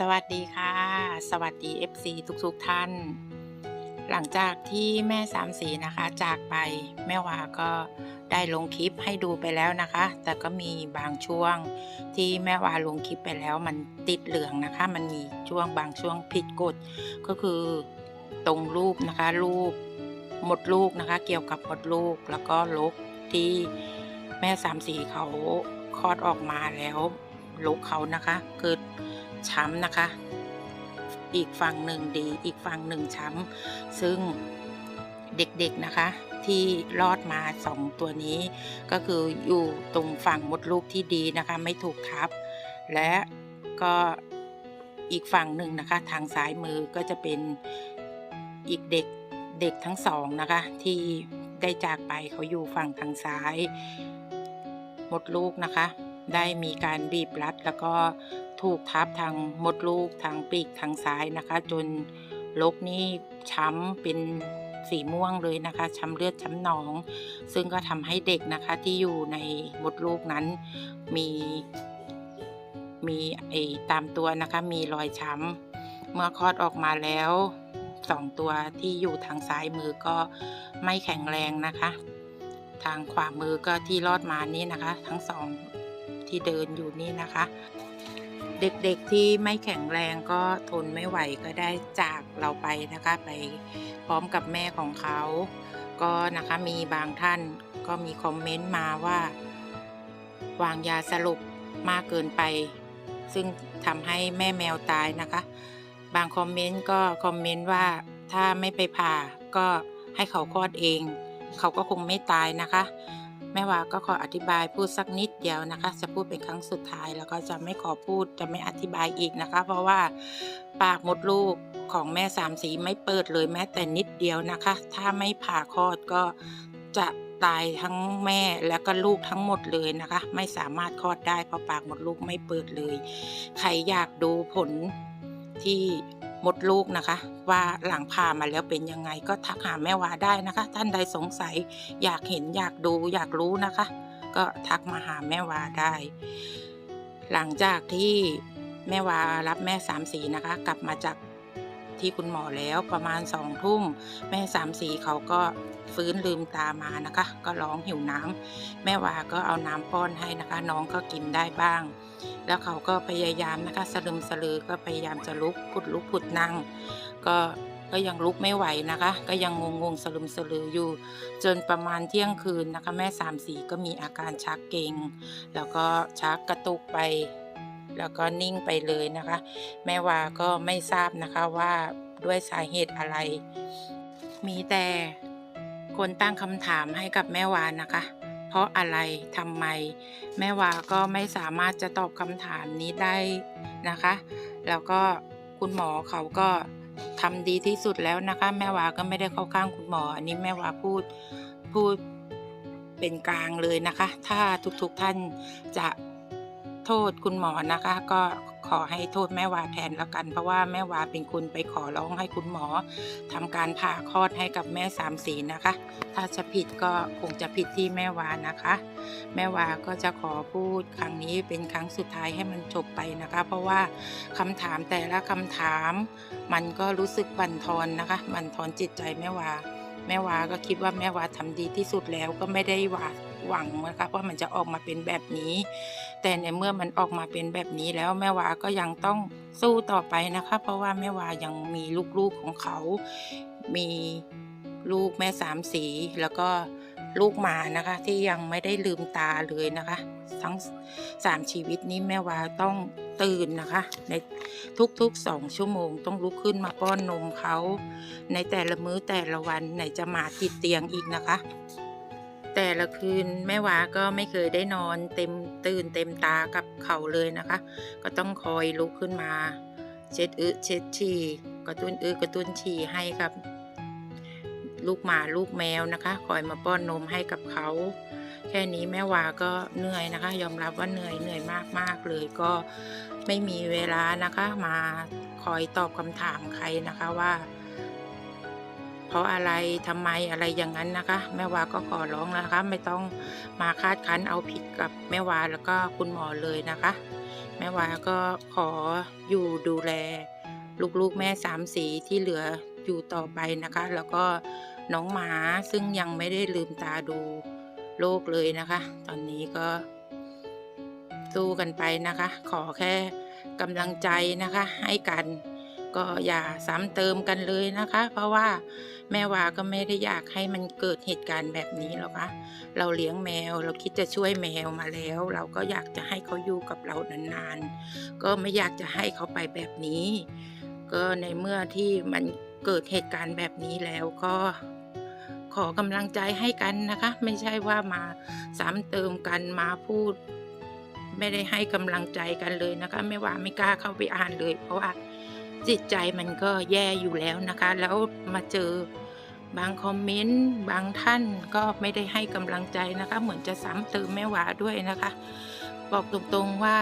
สวัสดีค่ะ สวัสดี FC ทุกๆทท่าน หลังจากที่แม่สามสีนะคะ จากไปแม่วาก็ได้ลงคลิปให้ดูไปแล้วนะคะ แต่ก็มีบางช่วงที่แม่วาลงคลิปไปแล้วมันติดเหลืองนะคะ มันมีช่วงบางช่วงผิดกฎก็คือตรงรูปนะคะ รูปหมดลูกนะคะ เกี่ยวกับหมดลูกแล้วก็ลกที่แม่สามสีเขาคลอดออกมาแล้วลกเขานะคะเกิด ช้ำนะคะ อีกฝั่งหนึ่งดีอีกฝั่งหนึ่งช้ำซึ่งเด็กๆนะคะที่รอดมาสองตัวนี้ ก็คืออยู่ตรงฝั่งมดลูกที่ดีนะคะ ไม่ถูกทับ และก็อีกฝั่งหนึ่งนะคะ ทางซ้ายมือก็จะเป็นอีกเด็กเด็กทั้งสองนะคะ ที่ได้จากไปเขาอยู่ฝั่งทางซ้าย มดลูกนะคะ ได้มีการบีบรัดแล้วก็ถูกทับทางมดลูกทางปีกทางซ้ายนะคะ จนลกนี่ช้ำเป็นสีม่วงเลยนะคะช้ำเลือดช้ำหนอง ซึ่งก็ทำให้เด็กนะคะที่อยู่ในมดลูกนั้นมีมีไอตามตัวนะคะมีรอยช้ำเมื่อคลอดออกมาแล้วสองตัวที่อยู่ทางซ้ายมือก็ไม่แข็งแรงนะคะ ทางขวามือก็ที่รอดมานี่นะคะ ทั้งสอง ที่เดินอยู่นี่นะคะ เด็กๆที่ไม่แข็งแรงก็ทนไม่ไหวก็ได้จากเราไปนะคะ ไปพร้อมกับแม่ของเขา ก็นะคะมีบางท่านก็มีคอมเมนต์มาว่า วางยาสลบมากเกินไป ซึ่งทำให้แม่แมวตายนะคะ บางคอมเมนต์ก็คอมเมนต์ว่าถ้าไม่ไปผ่าก็ให้เขาคลอดเอง เขาก็คงไม่ตายนะคะ แม่วาก็ขออธิบายพูดสักนิดเดียวนะคะ จะพูดเป็นครั้งสุดท้ายแล้วก็จะไม่ขอพูดจะไม่อธิบายอีกนะคะ เพราะว่าปากมดลูกของแม่สามสีไม่เปิดเลยแม้แต่นิดเดียวนะคะ ถ้าไม่ผ่าคลอดก็จะตายทั้งแม่แล้วก็ลูกทั้งหมดเลยนะคะ ไม่สามารถคลอดได้เพราะปากมดลูกไม่เปิดเลย ใครอยากดูผลที่ มดลูกนะคะ ว่าหลังผ่ามาแล้วเป็นยังไงก็ทักหาแม่วาได้นะคะ ท่านใดสงสัยอยากเห็นอยากดูอยากรู้นะคะ ก็ทักมาหาแม่วาได้ หลังจากที่แม่วารับแม่สามสีนะคะ กลับมาจากที่คุณหมอแล้วประมาณสองทุ่มแม่สามสีเขาก็ฟื้นลืมตามานะคะ ก็ร้องหิวน้ำแม่วาก็เอาน้ำป้อนให้นะคะ น้องก็กินได้บ้าง แล้วเขาก็พยายามนะคะสลึมสลือก็พยายามจะลุกพุดลุกพุดนั่ง ก็ก็ยังลุกไม่ไหวนะคะ ก็ยังงงงสลึมสลืออยู่ จนประมาณเที่ยงคืนนะคะ แม่สามสีก็มีอาการชักเกร็งแล้วก็ชักกระตุกไป แล้วก็นิ่งไปเลยนะคะ แม่วาก็ไม่ทราบนะคะว่าด้วยสาเหตุอะไร มีแต่คนตั้งคำถามให้กับแม่วานนะคะ ราะอะไรทำไม แม่วาก็ไม่สามารถจะตอบคำถามนี้ได้นะคะ แล้วก็คุณหมอเขาก็ทำดีที่สุดแล้วนะคะ แม่วาก็ไม่ได้เข้าข้างคุณหมอ อันนี้แม่วาพูดพูดเป็นกลางเลยนะคะ ถ้าทุกๆท่านจะโทษคุณหมอนะคะ ก็ ขอให้โทษแม่วาแทนแล้วกัน เพราะว่าแม่วาเป็นคนไปขอร้องให้คุณหมอทำการผ่าคลอดให้กับแม่สามสีนะคะ ถ้าจะผิดก็คงจะผิดที่แม่วานะคะ แม่วาก็จะขอพูดครั้งนี้เป็นครั้งสุดท้ายให้มันจบไปนะคะ เพราะว่าคำถามแต่ละคำถาม มันก็รู้สึกบั่นทอนนะคะบั่นทอนจิตใจแม่วาแม่วาก็คิดว่าแม่วาทำดีที่สุดแล้วก็ไม่ได้หวาด หวังนะคะว่ามันจะออกมาเป็นแบบนี้ แต่ในเมื่อมันออกมาเป็นแบบนี้แล้วแม่วาก็ยังต้องสู้ต่อไปนะคะ เพราะว่าแม่วายังมีลูกๆของเขา มีลูกแม่สามสีแล้วก็ลูกหมานะคะ ที่ยังไม่ได้ลืมตาเลยนะคะ ทั้งสามชีวิตนี้แม่วาต้องตื่นนะคะ ในทุกๆสองชั่วโมง ต้องลุกขึ้นมาป้อนนมเขา ในแต่ละมื้อแต่ละวันไหนจะมาติดเตียงอีกนะคะ แต่ละคืนแม่วาก็ไม่เคยได้นอนเต็มตื่นเต็มตากับเขาเลยนะคะ ก็ต้องคอยลุกขึ้นมา เช็ดอึเช็ดฉี่กระตุ้นอึกระตุ้นฉี่ให้กับ ลูกหมาลูกแมวนะคะ คอยมาป้อนนมให้กับเขา แค่นี้แม่วาก็เหนื่อยนะคะ ยอมรับว่าเหนื่อยเหนื่อยมากมากๆเลยก็ไม่มีเวลานะคะ มาคอยตอบคำถามใครนะคะว่า ราะอะไรทำไมอะไรอย่างนั้นนะคะ แม่วาก็ขอร้องนะคะ ไม่ต้องมาคาดคั้นเอาผิดกับแม่วาแล้วก็คุณหมอเลยนะคะ แม่วาก็ขออยู่ดูแล ลูกๆแม่สามสีที่เหลืออยู่ต่อไปนะคะ แล้วก็น้องหมาซึ่งยังไม่ได้ลืมตาดูโลกเลยนะคะ ตอนนี้ก็สู้กันไปนะคะ ขอแค่กำลังใจนะคะ ให้กัน ก็อย่าซ้ำเติมกันเลยนะคะ เพราะว่าแม่วาก็ไม่ได้อยากให้มันเกิดเหตุการณ์แบบนี้หรอกคะเราเลี้ยงแมว เราคิดจะช่วยแมวมาแล้ว เราก็อยากจะให้เขาอยู่กับเรานานๆ ก็ไม่อยากจะให้เขาไปแบบนี้ ก็ในเมื่อที่มันเกิดเหตุการณ์แบบนี้แล้วก็ขอกำลังใจให้กันนะคะ ไม่ใช่ว่ามาซ้ำเติมกันมาพูด ไม่ได้ให้กำลังใจกันเลยนะคะ ไม่ว่าไม่กล้าเข้าไปอ่านเลย เพราะว่า จิตใจมันก็แย่อยู่แล้วนะคะ แล้วมาเจอบางคอมเมนต์บางท่านก็ไม่ได้ให้กำลังใจนะคะ เหมือนจะซ้ำเติมแม่หวาด้วยนะคะ บอกตรงๆว่า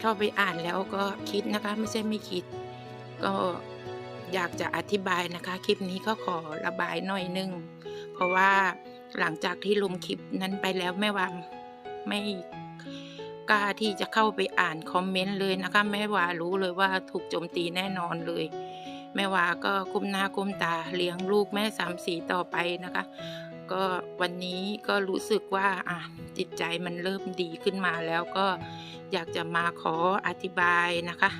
เข้าไปอ่านแล้วก็คิดนะคะ ไม่ใช่ไม่คิด ก็อยากจะอธิบายนะคะ คลิปนี้ก็ขอระบายหน่อยนึง เพราะว่าหลังจากที่ลงคลิปนั้นไปแล้วแม่วาไม่ กล้าที่จะเข้าไปอ่านคอมเมนต์เลยนะคะแม่วารู้เลยว่าถูกโจมตีแน่นอนเลย แม่วาก็ก้มหน้าก้มตาเลี้ยงลูกแม่สามสีต่อไปนะคะ ก็วันนี้ก็รู้สึกว่าอะจิตใจมันเริ่มดีขึ้นมาแล้วก็อยากจะมาขออธิบายนะคะ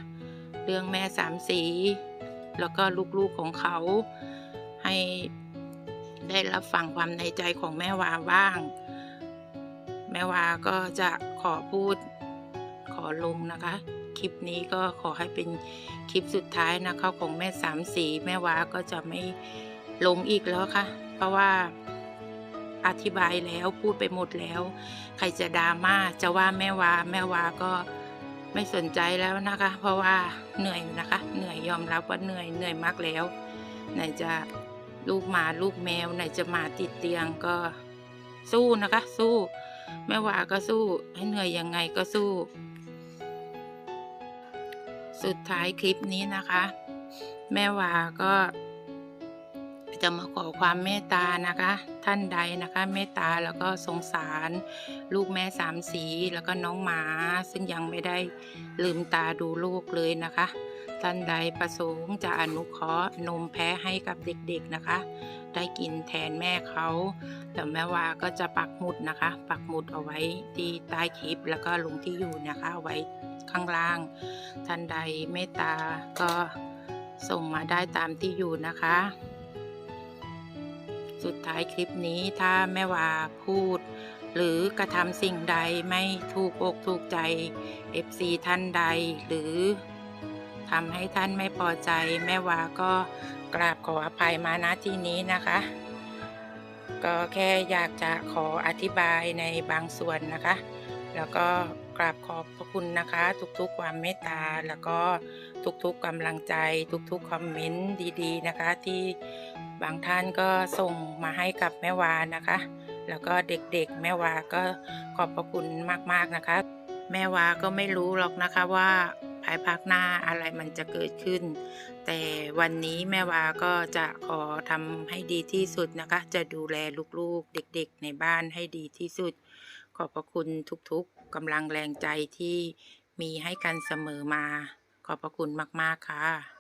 เรื่องแม่สามสี แล้วก็ลูกๆของเขาให้ได้รับฟังความในใจของแม่วาบ้าง ม่วาก็จะขอพูดขอลงนะคะ คลิปนี้ก็ขอให้เป็นคลิปสุดท้ายนะคะของแม่สามสีแม่วาก็จะไม่ลงอีกแล้วค่ะ เพราะว่าอธิบายแล้วพูดไปหมดแล้ว ใครจะดราม่าจะว่าแม่วาแม่วาก็ไม่สนใจแล้วนะคะ เพราะว่าเหนื่อยนะคะ เหนื่อยยอมรับว่าเหนื่อยเหนื่อยมากแล้ว ไหนจะลูกหมาลูกแมว ไหนจะหมาติดเตียงก็สู้นะคะ สู้ แม่วาก็สู้ ให้เหนื่อยยังไงก็สู้ สุดท้ายคลิปนี้นะคะ แม่วาก็จะมาขอความเมตตานะคะ ท่านใดนะคะ เมตตาแล้วก็สงสารลูกแม่สามสีแล้วก็น้องหมา ซึ่งยังไม่ได้ลืมตาดูลูกเลยนะคะ ท่านใดประสงค์จะอนุเคราะห์นมแพ้ให้กับเด็กๆนะคะ ได้กินแทนแม่เขาแต่แม่วาก็จะปักหมุดนะคะ ปักหมุดเอาไว้ที่ใต้คลิป แล้วก็ลงที่อยู่นะคะไว้ข้างล่าง ท่านใดเมตตาก็ส่งมาได้ตามที่อยู่นะคะ สุดท้ายคลิปนี้ถ้าแม่วาพูด หรือกระทำสิ่งใดไม่ถูกอกถูกใจ FC ท่านใดหรือ ทำให้ท่านไม่พอใจ แม่วาก็กราบขออภัยมาณที่นี้นะคะ ก็แค่อยากจะขออธิบายในบางส่วนนะคะ แล้วก็กราบขอบพระคุณนะคะ ทุกๆความเมตตาแล้วก็ทุกๆกำลังใจ ทุกๆคอมเมนต์ดีๆนะคะ ที่บางท่านก็ส่งมาให้กับแม่วานะคะ แล้วก็เด็กๆ แม่วาก็ขอบพระคุณมากๆนะคะ แม่วาก็ไม่รู้หรอกนะคะว่าายภาคหน้าอะไรมันจะเกิดขึ้น แต่วันนี้แม่วาก็จะขอทำให้ดีที่สุดนะคะ จะดูแลลูกๆเด็กๆในบ้านให้ดีที่สุด ขอบพระคุณทุกๆกำลังแรงใจที่มีให้กันเสมอมา ขอบพระคุณมากๆค่ะ